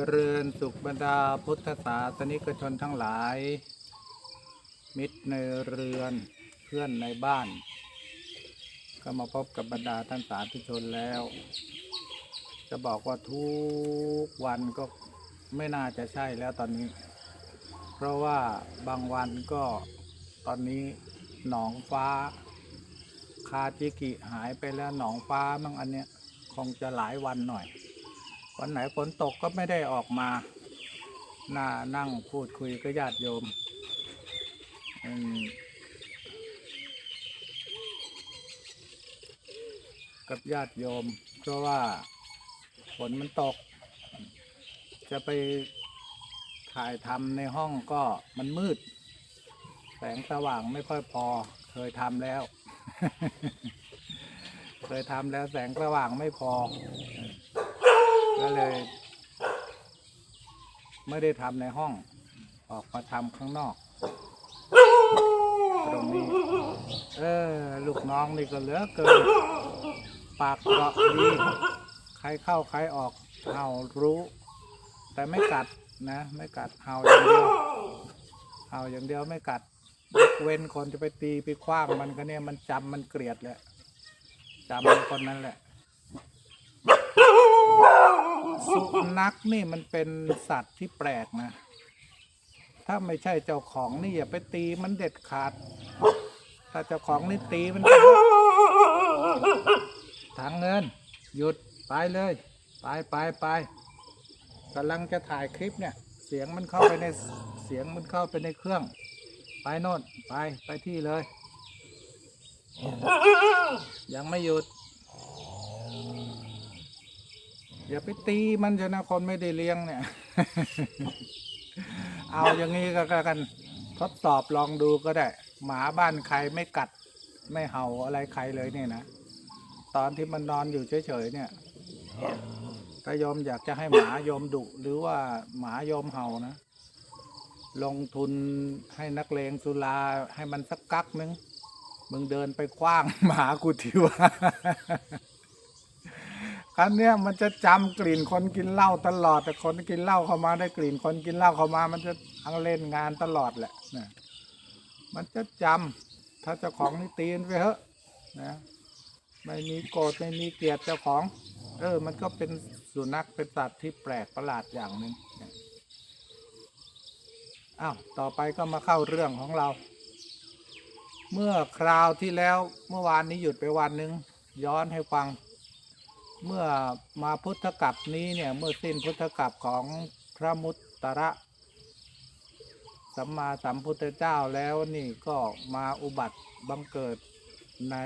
เจริญสุขบรรดาพุทธศาสนิกชนทั้งหลาย มิตรในเรือนเพื่อนในบ้าน ก็มาพบกับบรรดาท่านสาธุชนแล้ว จะบอกว่าทุกวันก็ไม่น่าจะใช่แล้วตอนนี้ เพราะว่าบางวันก็ตอนนี้หนองฟ้า คาจิกิหายไปแล้วหนองฟ้ามั่งอันเนี้ยคงจะหลายวันหน่อย วันไหนฝนตกก็ไม่ได้ออกมาน่านั่งพูดคุยกับญาติโยมอืมกับญาติโยม เพราะว่าฝนมันตก จะไปถ่ายทำในห้องก็มันมืด แสงสว่างไม่ค่อยพอ เคยทำแล้ว เคยทำแล้วแสงสว่างไม่พอ ก็เลย ไม่ได้ทำในห้อง ออกมาทำข้างนอก ตรงนี้ เออ ลูกน้องนี่ก็เหลือเกิน ปากเกาะดี ใครเข้าใครออกเห่ารู้ แต่ไม่กัดนะ ไม่กัดเห่าอย่างเดียวเห่าอย่างเดียวไม่กัดเว้นคนจะไปตีไปคว้างมันก็เนี่ยมันจำมันเกลียดแหละจำมันคนนั้นแหละ สุนัขนี่มันเป็นสัตว์ที่แปลกนะ ถ้าไม่ใช่เจ้าของนี่อย่าไปตีมันเด็ดขาด ถ้าเจ้าของนี่ตีมันทางเงิน หยุดไปเลย ไปไปไปกำลังจะถ่ายคลิปเนี่ย เสียงมันเข้าไปในเสียงมันเข้าไปในเครื่อง ไปโน่นไปไปที่เลย ยังไม่หยุด อย่าไปตีมันเถอะนะคนไม่ได้เลี้ยงเนี่ย เอาอย่างนี้ก็แล้กัน ทดสอบลองดูก็ได้ หมาบ้านใครไม่กัด ไม่เห่าอะไรใครเลยเนี่ยนะตอนที่มันนอนอยู่เฉยๆเนี่ยถ้าโยมอยากจะให้หมาโยมดุหรือว่าหมาโยมเห่านะ ลงทุนให้นักเลงสุราให้มันสักกักนึงมึงเดินไปคว้างหมากูทีว่า ครั้เนี้ยมันจะจำกลิ่นคนกินเหล้าตลอด แต่คนกินเหล้าเข้ามาได้กลิ่นคนกินเหล้าเข้ามา มันจะทั้งเล่นงานตลอดแหละนะมันจะจำถ้าเจ้าของนี่ตีนไปเถอะนะไม่มีโกรธไม่มีเกลียดเจ้าของ เออ มันก็เป็นสุนัขเป็นสัตว์ที่แปลกประหลาดอย่างหนึ่งนะอ้าวต่อไปก็มาเข้าเรื่องของเรา เมื่อคราวที่แล้วเมื่อวานนี้หยุดไปวันหนึ่งย้อนให้ฟัง เมื่อมาพุทธกับนี้เนี่ยเมื่อสิ้นพุทธกับของพระมุตตระสัมมาสัมพุทธเจ้าแล้วนี่ก็มาอุบัติบังเกิดใน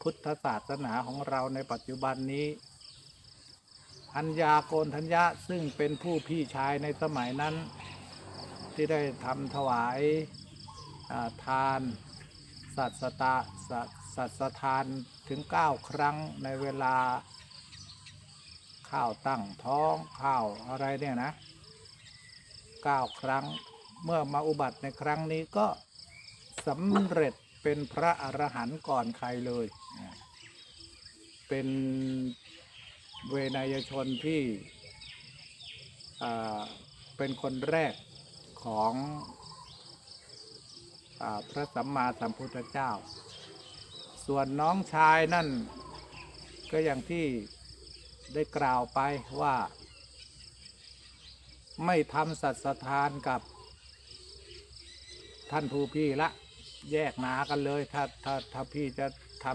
พุทธศาสนาของเราในปัจจุบันนี้อัญญาโกนทัญญะซึ่งเป็นผู้พี่ชายในสมัยนั้น ที่ได้ทำถวายาทาน สัตสตาสั สัตสทานถึง 9 ครั้งในเวลา ข้าวตั้งท้องข้าวอะไรเนี่ยนะ 9 ครั้งเมื่อมาอุบัติในครั้งนี้ก็สำเร็จเป็นพระอรหันต์ก่อนใครเลย เป็นเวนยชนที่เป็นคนแรกของอพระสัมมาสัมพุทธเจ้า ส่วนน้องชายนั่น ก็อย่างที่ได้กล่าวไปว่า ไม่ทำสัตสทานกับ ท่านผู้พี่ละ แยกหนากันเลย ถ้าถ้าถ้าพี่จะท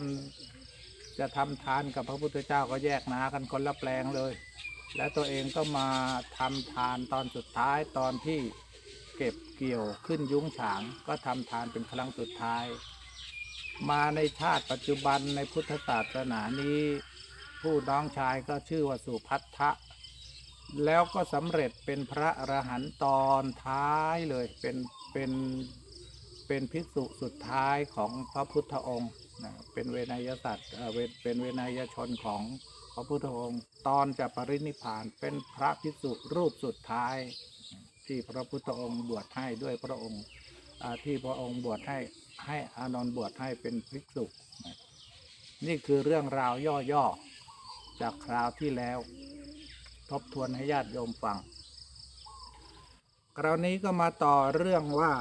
ำจะทำทานกับพระพุทธเจ้าก็แยกหนากันคนละแปลงเลย และตัวเองก็มาทำทานตอนสุดท้ายตอนที่เก็บเกี่ยวขึ้นยุ้งฉางก็ทำทานเป็นครั้งสุดท้าย มาในชาติปัจจุบันในพุทธศาสนานี้ ผู้น้องชายก็ชื่อว่าสุพัทธะแล้วก็สำเร็จเป็นพระอรหันต์ตอนท้ายเลยเป็นเป็นเป็นภิกษุสุดท้ายของพระพุทธองค์นะเป็นเวนยสัตว์เเป็นเวนยชนของพระพุทธองค์ ตอนจะปรินิพานเป็นพระภิกษุรูปสุดท้าย ที่พระพุทธองค์บวชให้ด้วยพระองค์ที่พระองค์บวชให้ ให้อานนท์บวชให้เป็นภิกษุนะนี่คือเรื่องราวย่อๆ จากคราวที่แล้ว ทบทวนให้ญาติโยมฟัง คราวนี้ก็มาต่อเรื่องว่า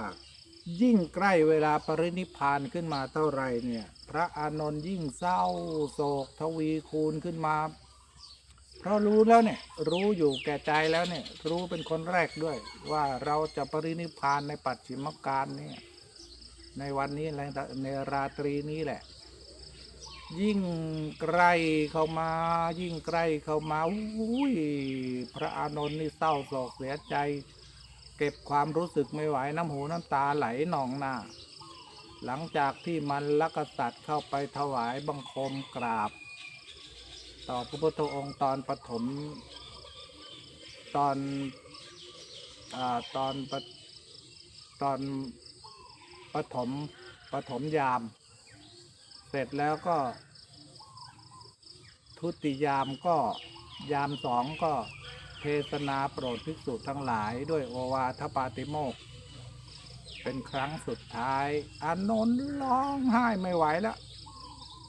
ยิ่งใกล้เวลาปรินิพานขึ้นมาเท่าไรเนี่ย พระอานนท์ยิ่งเศร้าโศกทวีคูณขึ้นมา เพราะรู้แล้วเนี่ย รู้อยู่แก่ใจแล้วเนี่ย รู้เป็นคนแรกด้วย ว่าเราจะปรินิพพานในปัจฉิมการเนี่ย ในวันนี้ในราตรีนี้แหละ ยิ่งใกล้เข้ามา ยิ่งใกล้เข้ามาอุ้ยพระอานนท์นี่เศร้าโศกเสียใจ เก็บความรู้สึกไม่ไหวน้ำหูน้ำตาไหลหนองหน้า หลังจากที่มันลักษัตริย์เข้าไปถวายบังคมกราบ ต่อพระพุทธองค์ตอนปฐมตอนอาตอนปฐตอน ปฐมปฐมยาม เสร็จแล้วก็ ทุติยามก็ยามสองก็เทศนาโปรดภิกษุทั้งหลายด้วยโอวาทปาติโมก เป็นครั้งสุดท้ายอานนท์ร้องไห้ไม่ไหวแล้ว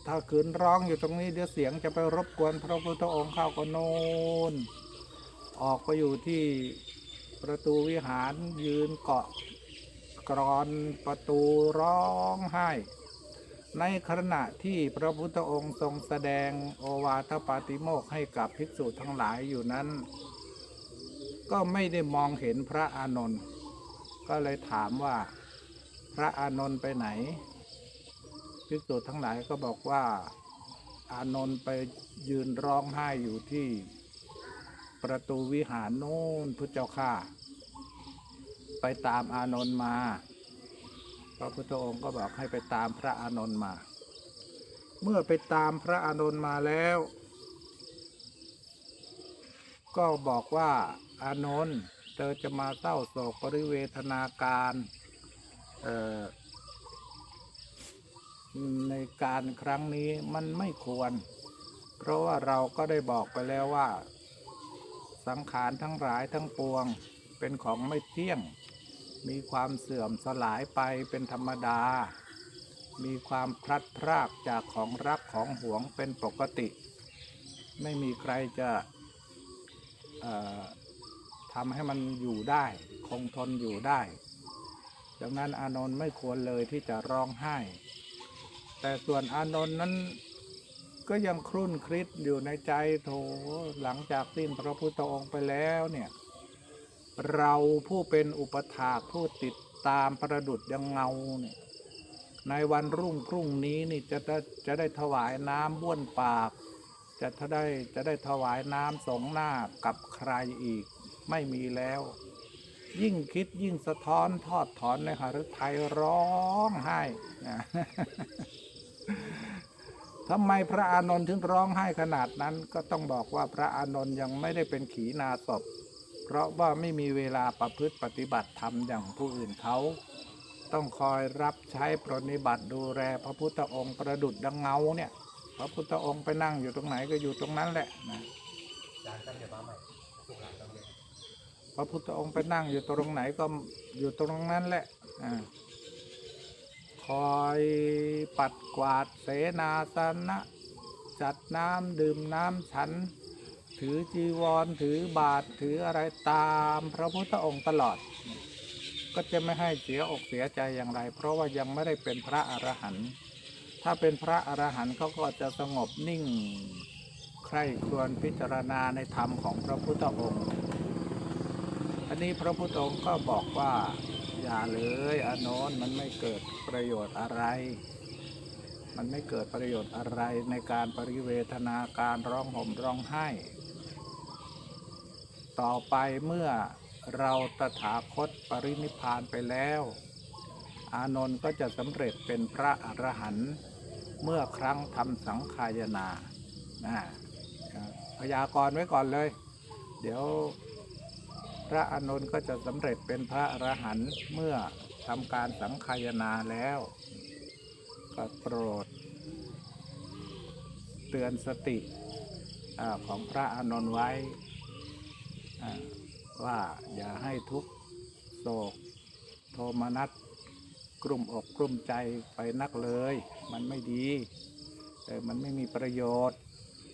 ถ้าขืนร้องอยู่ตรงนี้เดี๋ยวเสียงจะไปรบกวนพระพุทธองค์เข้าก็โนนออกไปอยู่ที่ประตูวิหารยืนเกาะ กรอนประตูร้องไห้ ในขณะที่พระพุทธองค์ทรงแสดงโอวาทปาติโมกให้กับภิกษุทั้งหลายอยู่นั้น ก็ไม่ได้มองเห็นพระอานนท์ก็เลยถามว่าพระอานนท์ไปไหนภิกษุทั้งหลายก็บอกว่าอานนท์ไปยืนร้องไห้อยู่ที่ประตูวิหารโน้นพุทธเจ้าข้า ไปตามอานนท์มา พระพุทธองค์ก็บอกให้ไปตามพระอานนท์มา เมื่อไปตามพระอานนท์มาแล้ว ก็บอกว่าอานนท์เธอจะมาเศร้าโศกปริเวทนาการเอ่อในการครั้งนี้มันไม่ควร เพราะว่าเราก็ได้บอกไปแล้วว่า สังขารทั้งหลายทั้งปวงเป็นของไม่เที่ยง มีความเสื่อมสลายไปเป็นธรรมดา มีความพลัดพรากจากของรักของหวงเป็นปกติ ไม่มีใครจะทำให้มันอยู่ได้ คงทนอยู่ได้ดังนั้นอานนท์ไม่ควรเลยที่จะร้องไห้ แต่ส่วนอานนท์นั้นก็ยังครุ่นคิดอยู่ในใจโถหลังจากสิ้นพระพุทธองค์ไปแล้วเนี่ย เราผู้เป็นอุปถาผู้ติดตามประดุดยังเงาเนี่ยในวันรุ่งพรุ่งนี้นี่จะได้จะได้ถวายน้ำบ้วนปาก จะถ้าได้จะได้ถวายน้ำสงหน้ากับใครอีก ไม่มีแล้ว ยิ่งคิดยิ่งสะท้อนทอดถอนในหฤทัยร้องไห้ทำไมพระอานนท์ถึงร้องไห้ขนาดนั้น ก็ต้องบอกว่าพระอานนท์ยังไม่ได้เป็นขีณาศพ เพราะว่าไม่มีเวลาประพฤติปฏิบัติธรรมอย่างผู้อื่นเขา ต้องคอยรับใช้ปรนนิบัติดูแลพระพุทธองค์ประดุดดังเงาเนี่ยพระพุทธองค์ไปนั่งอยู่ตรงไหนก็อยู่ตรงนั้นแหละนะพระพุทธองค์ไปนั่งอยู่ตรงไหนก็อยู่ตรงนั้นแหละอ่าคอยปัดกวาดเสนาสนะ จัดน้ำดื่มน้ำฉัน ถือจีวรถือบาทถืออะไรตามพระพุทธองค์ตลอด ก็จะไม่ให้เสียอกเสียใจอย่างไร เพราะว่ายังไม่ได้เป็นพระอรหันต์ถ้าเป็นพระอรหันต์เขาก็จะสงบนิ่งใคร่ครวญพิจารณาในธรรมของพระพุทธองค์อันนี้พระพุทธองค์ก็บอกว่าอย่าเลยอานนท์มันไม่เกิดประโยชน์อะไร มันไม่เกิดประโยชน์อะไรในการปริเวทนาการร้องห่มร้องไห้ ต่อไปเมื่อเราตถาคตปรินิพานไปแล้ว อานนท์ก็จะสำเร็จเป็นพระอรหันต์เมื่อครั้งทำสังขายนานะพยากรณ์ไว้ก่อนเลย เดี๋ยวพระอานนท์ก็จะสำเร็จเป็นพระอรหันต์เมื่อทำการสังขายนาแล้วก็โปรด เตือนสติของพระอานนท์ไว้ ว่าอย่าให้ทุกโศกโทมนัสกลุ่มอกกลุ่มใจไปนักเลย มันไม่ดีเออมันไม่มีประโยชน์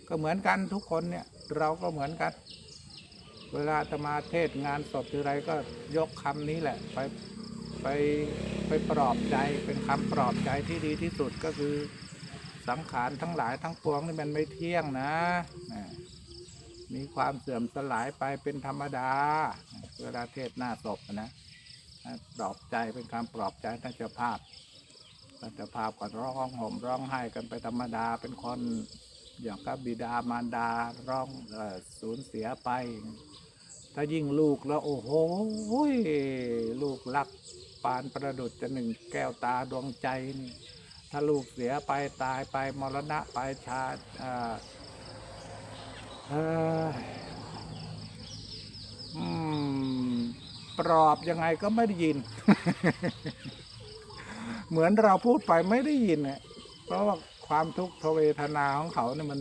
ก็เหมือนกันทุกคนเนี่ยเราก็เหมือนกัน เวลาอาตมาเทศงานศพทีไรก็ยกคำนี้แหละ ไปไปไปปลอบใจเป็นคำปลอบใจที่ดีที่สุดก็คือสังขารทั้งหลายทั้งปวงนี่มันไม่เที่ยงนะ มีความเสื่อมสลายไปเป็นธรรมดา เวลาเทศหน้าศพนะปลอบใจเป็นการปลอบใจท่านเจ้าภาพท่านเจ้าภาพก็ร้องห่มร้องไห้กันไปธรรมดาเป็นคนอย่างกับบิดามารดาร้องสูญเสียไป ถ้ายิ่งลูกแล้วโอ้โหลูกรักปานประดุจจะหนึ่งแก้วตาดวงใจนี่ถ้าลูกเสียไปตายไปมรณะไปชาติ ปลอบยังไงก็ไม่ได้ยิน เหมือนเราพูดไปไม่ได้ยินเนี่ยเพราะว่าความทุกขเวทนาของเขาเนี่ยมัน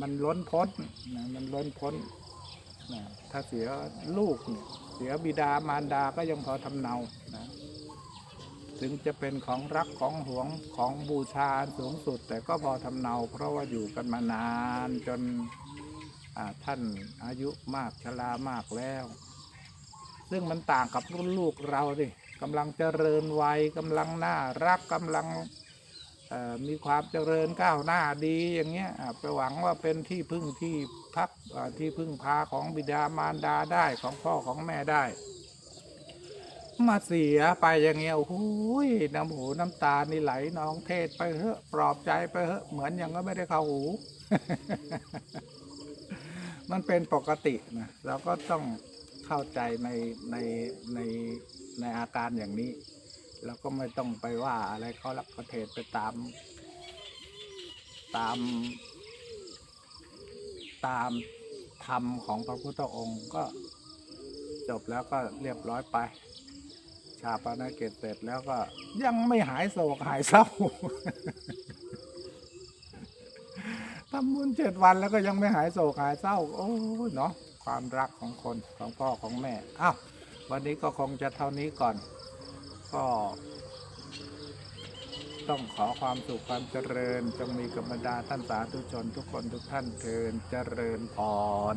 มันล้นพ้นนะมันล้นพ้นนะถ้าเสียลูกเนี่ยเสียบิดามารดาก็ยังพอทำเนานะ ถึงจะเป็นของรักของหวงของบูชาสูงสุด แต่ก็พอทำเนาเพราะว่าอยู่กันมานานจนท่านอายุมากชรามากแล้ว ซึ่งมันต่างกับรุ่นลูกเราดิกำลังเจริญวัยกำลังน่ารักกำลังมีความเจริญก้าวหน้าดีอย่างเงี้ยไปหวังว่าเป็นที่พึ่งที่พักที่พึ่งพาของบิดามารดาได้ของพ่อของแม่ได้ มาเสียไปอย่างเงี้ยโอ้โหยน้ำหูน้ำตานี่ไหลน้องเทศไปเถอะปลอบใจไปเถอะเหมือนยังก็ไม่ได้เข้าหู มันเป็นปกตินะเราก็ต้องเข้าใจในในในในอาการอย่างนี้เราก็ไม่ต้องไปว่าอะไรเขาลักก็เทศไปตาม ตาม ตามธรรมของพระพุทธองค์ก็จบแล้วก็เรียบร้อยไปาปนกิจเสร็จแล้วก็ยังไม่หายโศกหายเศร้าทำบุญเจ็ดวันแล้วก็ยังไม่หายโศกหายเศร้า โอ้เนาะความรักของคนของพ่อของแม่อ้าววันนี้ก็คงจะเท่านี้ก่อน ก็ ต้องขอความสุขความเจริญ จงมีกับบรรดาท่านสาธุชนทุกคนทุกท่านเทินเจริญพร